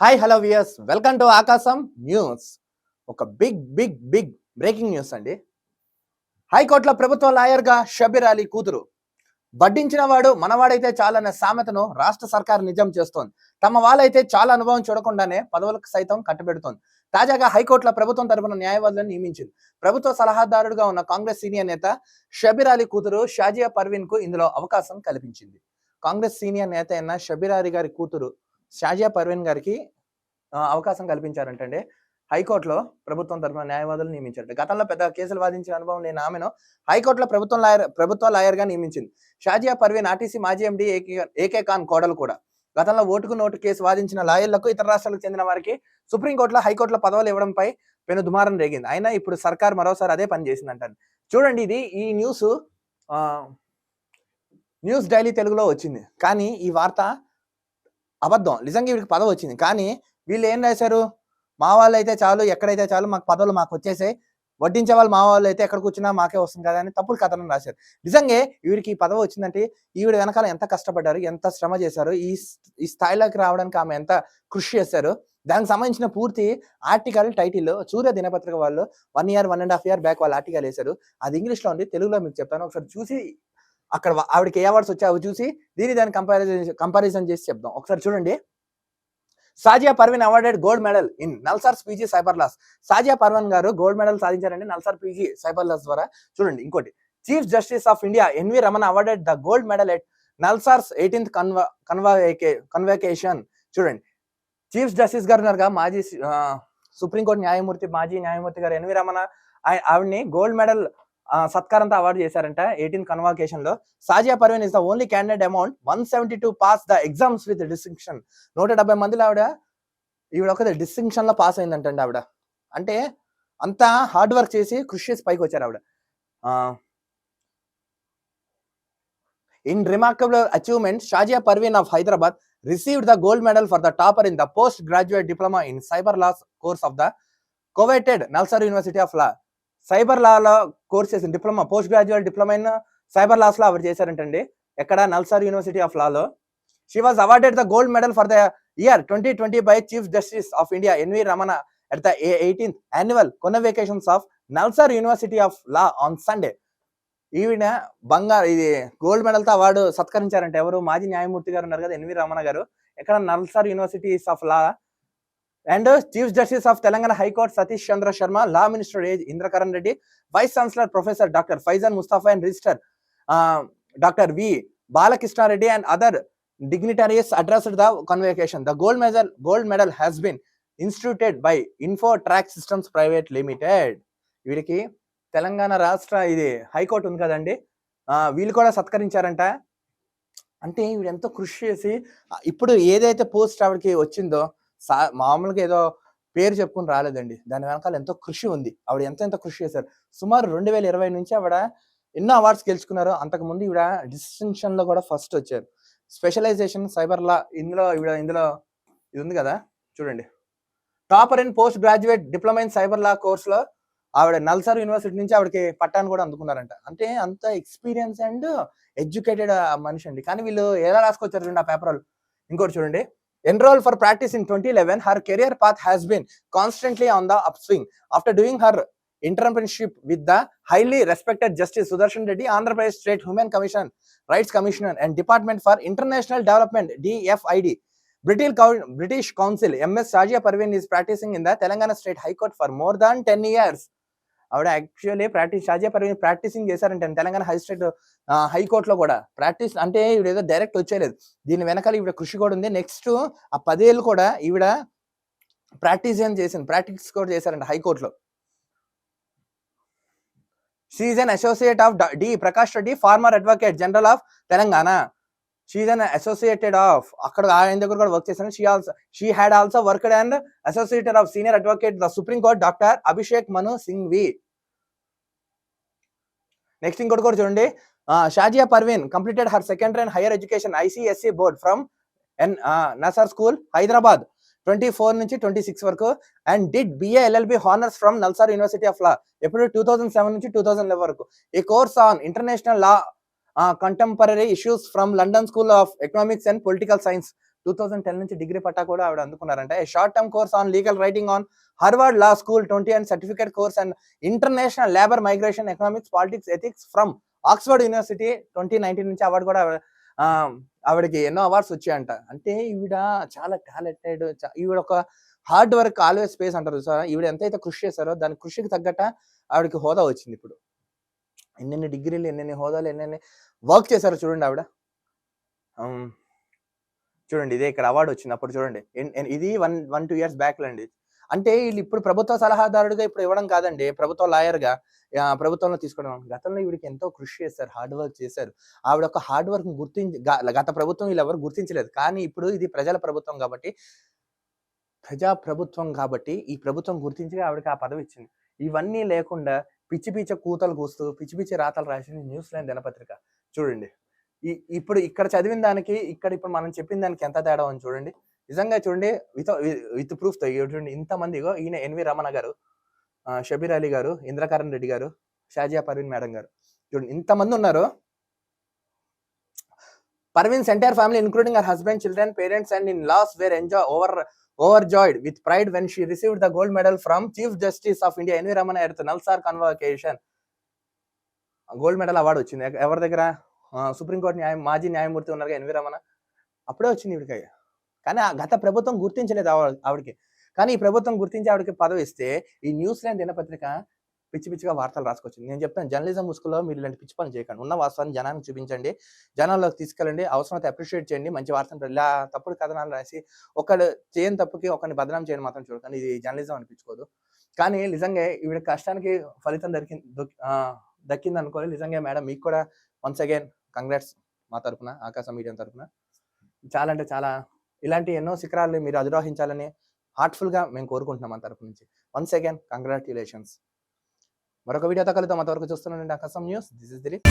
Hi hello viewers welcome to Aakasam news ఒక big big big breaking news అండి. హైకోర్టులో ప్రభుత్వ లాయర్గా షబీర్ అలీ కూతురు. వడ్డించిన వాడు మనవాడైతే చాలనే సామెతను రాష్ట్ర సర్కార్ నిజం చేస్తోంది. తమ వాళ్ళైతే చాలా అనుభవం చూడకుండానే పదవులకు సైతం కట్టబెడుతోంది. తాజాగా హైకోర్టులో ప్రభుత్వం తరపున న్యాయవాదులను నియమించింది. ప్రభుత్వ సలహాదారుడుగా ఉన్న కాంగ్రెస్ సీనియర్ నేత షబీర్ అలీ కూతురు షాజియా పర్వీన్కు ఇందులో అవకాశం కల్పించింది. కాంగ్రెస్ సీనియర్ నేత అయిన షబీర్ అలీ గారి కూతురు షాజియా పర్వీన్ గారికి అవకాశం కల్పించారంటండి. హైకోర్టులో ప్రభుత్వం తరఫున న్యాయవాదులు నియమించారు గతంలో పెద్ద కేసులు వాదించిన అనుభవం లేని ఆమెను హైకోర్టులో ప్రభుత్వం లాయర్ ప్రభుత్వ లాయర్గా నియమించింది. షాజియా పర్వీన్ ఆర్టీసీ మాజీ ఎండి ఏకే ఖాన్ కోడలు కూడా. గతంలో ఓటుకు నోటు కేసు వాదించిన లాయర్లకు ఇతర రాష్ట్రాలకు చెందిన వారికి సుప్రీంకోర్టులో హైకోర్టులో పదవులు ఇవ్వడంపై పెను దుమారం రేగింది. అయినా ఇప్పుడు సర్కార్ మరోసారి అదే పని చేసిందంటారు చూడండి ఇది ఈ న్యూస్ న్యూస్ డైలీ తెలుగులో వచ్చింది. కానీ ఈ వార్త అబద్ధం. నిజంగా వీడికి పదవి వచ్చింది. కానీ వీళ్ళు ఏం రాశారు? మా వాళ్ళు అయితే చాలు ఎక్కడైతే చాలు మాకు పదవులు మాకు వచ్చేసాయి. వడ్డించే వాళ్ళు మా వాళ్ళు అయితే ఎక్కడ కూర్చున్నా మాకే వస్తుంది కదా అని తప్పులు కథనం రాశారు. నిజంగా వీడికి ఈ పదవి వచ్చిందంటే ఈవిడ వెనకాల ఎంత కష్టపడ్డారు ఎంత శ్రమ చేశారు ఈ స్- ఈ స్థాయిలోకి రావడానికి ఆమె ఎంత కృషి చేశారు దానికి సంబంధించిన పూర్తి ఆర్టికల్ టైటిల్ సూర్య దినపత్రిక వాళ్ళు one year one and half year back వాళ్ళు ఆర్టికల్ వేశారు. అది ఇంగ్లీష్లో ఉంది తెలుగులో మీకు చెప్తాను. ఒకసారి చూసి అక్కడ ఆవిడకి ఏ అవార్డ్స్ వచ్చాయి అవి చూసి దీని దాన్ని కంపారిజన్ కంపారిజన్ చేసి చెప్దాం. ఒకసారి చూడండి. Sajiya Parveen awarded gold medal in NALSAR's PG cyber laws Sajiya Parveen గారు గోల్డ్ మెడల్ సాధించారండి నల్సార్ పీజీ సైబర్ లాస్ ద్వారా. చూడండి ఇంకోటి. Chief justice of India N V Ramana awarded the gold medal at NALSAR's eighteenth Kanva convocation convocation చూడండి. Chief justice గారు ఉన్నారుగా మాజీ supreme court న్యాయమూర్తి మాజీ న్యాయమూర్తి గారు ఎన్వి రమణ ఆవిడని గోల్డ్ మెడల్ సత్కారంతో అవార్డు చేశారంట. Eighteen కన్వాకేషన్లో. Sajiya Parveen is the only candidate amount one seventy two pass the exams with distinction నూట డెబ్బై మందిలో ఆవిడ ఈవిడ ఒక డిస్టింక్షన్లో పాస్ అయిందంటండి ఆవిడ. అంటే అంత హార్డ్ వర్క్ చేసి కృషి చేసి పైకి వచ్చారు ఆవిడ. In remarkable achievement Shajiya Parveen of Hyderabad received the gold medal for the topper in the post graduate diploma in cyber laws course of the coveted NALSAR university of law cyber Lalo course చేసిన diploma post graduate diploma in cyber లాస్లో ఆవిడ చేశారంటండి. ఎక్కడ? NALSAR university of Lalo. She was awarded the gold medal for the year twenty twenty by chief justice of India N V Ramana at the eighteenth annual convocations of NALSAR university of law on Sunday ఈవిడ బంగారు ఇది gold మెడల్తో award సత్కరించారంటే ఎవరు? మాజీ న్యాయమూర్తి గారు ఉన్నారు కదా N V Ramana garu. ఎక్కడ? NALSAR universities of law and chief justice of Telangana high court Satish Chandra Sharma law minister age Indrakaran Reddy vice chancellor professor doctor Faizan Mustafa and register doctor V Balakrishnareddy and other dignitaries addressed the convocation. The gold medal gold medal has been instituted by info track systems private limited వీడికి తెలంగాణ రాష్ట్ర ఇది high court ఉంది కదండి. వీళ్ళు కూడా సత్కరించారంట. అంటే వీడు ఎంతో కృషి చేసి ఇప్పుడు ఏదైతే పోస్ట్ ఆవిడకి వచ్చిందో సా మామూలుగా ఏదో పేరు చెప్పుకుని రాలేదండి. దాని వెనకాల ఎంతో కృషి ఉంది. ఆవిడ ఎంత ఎంత కృషి చేశారు. సుమారు రెండు వేల ఇరవై నుంచి ఆవిడ ఎన్నో అవార్డ్స్ గెలుచుకున్నారు. అంతకుముందు ఈవిడ డిస్టింక్షన్లో కూడా ఫస్ట్ వచ్చారు. స్పెషలైజేషన్ సైబర్ లా ఇందులో ఈవిడ ఇందులో ఇది ఉంది కదా? చూడండి. Topper in post graduate diploma in cyber law కోర్స్లో ఆవిడ నల్సార్ యూనివర్సిటీ నుంచి ఆవిడకి పట్టాను కూడా అందుకున్నారంట. అంటే అంత ఎక్స్పీరియన్స్ అండ్ ఎడ్యుకేటెడ్ మనిషి అండి. కానీ వీళ్ళు ఎలా రాసుకొచ్చారు చూడండి ఆ పేపర్ ఇంకోటి చూడండి. Enrolled for practice in 2011, her career path has been constantly on the upswing. After doing her internship with the highly respected Justice Sudarshan Reddy, Andhra Pradesh State Human Commission, Rights Commissioner and Department for International Development, DFID, British, Council, MS Sajia Parveen is practicing in the Telangana State High Court for more than 10 years. ఆవిడ actually practice Shajiya Parveen practicing చేశారంటే Telangana high state హైకోర్టులో కూడా. Practice అంటే ఈవిడ ఏదో direct వచ్చేయలేదు. దీని వెనకాల ఈవిడ కృషి కూడా ఉంది. నెక్స్ట్ ఆ పదేళ్ళు కూడా ఈవిడ ప్రాక్టీస్ ఏం చేసింది? ప్రాక్టీస్ కూడా చేశారంట హైకోర్టులో she an associate of D Prakash Reddy former advocate general of Telangana she an associated of అక్కడ ఆయన దగ్గర కూడా వర్క్ చేశాను. She also she had also worked and associated of senior advocate the supreme court doctor Abhishek Manu Singhvi next ఇంకోటి కూడా చూడండి Shajiya Parveen completed her secondary and higher education ICSE board from an Nasr school Hyderabad twenty four నుంచి twenty six వరకు and did BA LLB honours from NALSAR university of law ఎప్పుడు? Two thousand seven నుంచి two thousand eleven వరకు. ఈ course on international law contemporary issues from London school of economics and political science two thousand ten నుంచి degree పట్టా కూడా ఆవిడ అందుకున్నారంట. Short term course on legal writing on Harvard law school twenty and certificate course and international labour migration economics politics ethics from Oxford university twenty nineteen నుంచి award కూడా ఆవిడకి ఎన్నో awards వచ్చాయంట. అంటే ఈవిడ చాలా టాలెంటెడ్ ఈవిడ ఒక హార్డ్ వర్క్ ఆల్వేస్ స్పేస్ అంటారు. సార్ ఈవిడ ఎంతైతే కృషి చేశారో దాని కృషికి తగ్గట్ట ఆవిడకి హోదా వచ్చింది ఇప్పుడు. ఎన్నెన్ని డిగ్రీలు ఎన్నెన్ని హోదాలు ఎన్నెన్ని వర్క్ చేశారో చూడండి ఆవిడ. చూడండి ఇదే ఇక్కడ అవార్డు వచ్చింది అప్పుడు చూడండి. ఎన్- ఇది one one two years back అండి అంటే వీళ్ళు ఇప్పుడు ప్రభుత్వ సలహాదారుడిగా ఇప్పుడు ఇవ్వడం కాదండి. ప్రభుత్వ లాయర్గా ప్రభుత్వంలో తీసుకోవడం. గతంలో ఈవిడికి ఎంతో కృషి చేశారు హార్డ్ వర్క్ చేశారు. ఆవిడ ఒక హార్డ్ వర్క్ గుర్తించి గత ప్రభుత్వం వీళ్ళు ఎవరు గుర్తించలేదు. కానీ ఇప్పుడు ఇది ప్రజల ప్రభుత్వం కాబట్టి ప్రజా ప్రభుత్వం కాబట్టి ఈ ప్రభుత్వం గుర్తించి ఆవిడకి ఆ పదవి ఇచ్చింది. ఇవన్నీ లేకుండా పిచ్చి పిచ్చ కూతలు కూస్తూ పిచ్చి పిచ్చి రాతలు రాసింది న్యూస్ లైన్ దినపత్రిక. చూడండి. ఈ ఇప్పుడు ఇక్కడ చదివిన దానికి ఇక్కడ ఇప్పుడు మనం చెప్పిన దానికి ఎంత తేడా ఉంది చూడండి. నిజంగా చూడండి విత్ విత్ ప్రూఫ్తో చూడండి ఇంతమంది ఇగో ఈయన ఎన్వి రమణ గారు షబీర్ అలీ గారు ఇంద్రకరణ్ రెడ్డి గారు షాజియా పర్వీన్ మేడం గారు. చూడండి ఇంతమంది ఉన్నారు. Parveen's entire family including her husband children parents and in laws were enjoy over overjoyed with pride when she received the gold medal from Chief Justice of India N V Ramana at NALSAR convocation gold medal award వచ్చింది. ఎవరి దగ్గర? Supreme court న్యాయ మాజీ న్యాయమూర్తి ఉన్నారు N V Ramana అప్పుడే వచ్చింది ఇవిడికి కానీ ఆ గత ప్రభుత్వం గుర్తించలేదు ఆవిడకి. కానీ ఈ ప్రభుత్వం గుర్తించి ఆవిడకి పదవి ఇస్తే ఈ న్యూజిలాండ్ దినపత్రిక పిచ్చి పిచ్చిగా వార్తలు రాసుకొచ్చింది. నేను చెప్తాను జర్నలిజం ముసుగులో మీరు ఇలాంటి పిచ్చి పనులు చేయకండి. ఉన్న వాస్తవాన్ని జనానికి చూపించండి. జనాల్లోకి తీసుకెళ్ళండి. అవసరమైతే అప్రిషియేట్ చేయండి. మంచి వార్తలు ఇలా తప్పుడు కథనాలు రాసి ఒకడు చేయని తప్పుకి ఒకరిని బదనాం చేయడం మాత్రం చూడకండి. ఇది జర్నలిజం అనిపించుకోదు. కానీ నిజంగా ఈవిడ కష్టానికి ఫలితం దొరికింది దక్కింది అనుకోవాలి నిజంగా మేడం మీకు కూడా వన్స్ అగైన్ కంగ్రాట్స్ మా తరఫున ఆకాశం మీడియం తరఫున చాలా అంటే చాలా ఇలాంటి ఎన్నో శిఖరాలు మీరు అధిరోహించాలని హార్ట్ఫుల్గా మేము కోరుకుంటున్నాం మా తరపు నుంచి. వన్స్ అగైన్ కంగ్రాచులేషన్స్ మరొక వీడియోతో కలుద్దాం. అంతవరకు చూస్తున్నానండి ఆకాశం న్యూస్. This is Dilip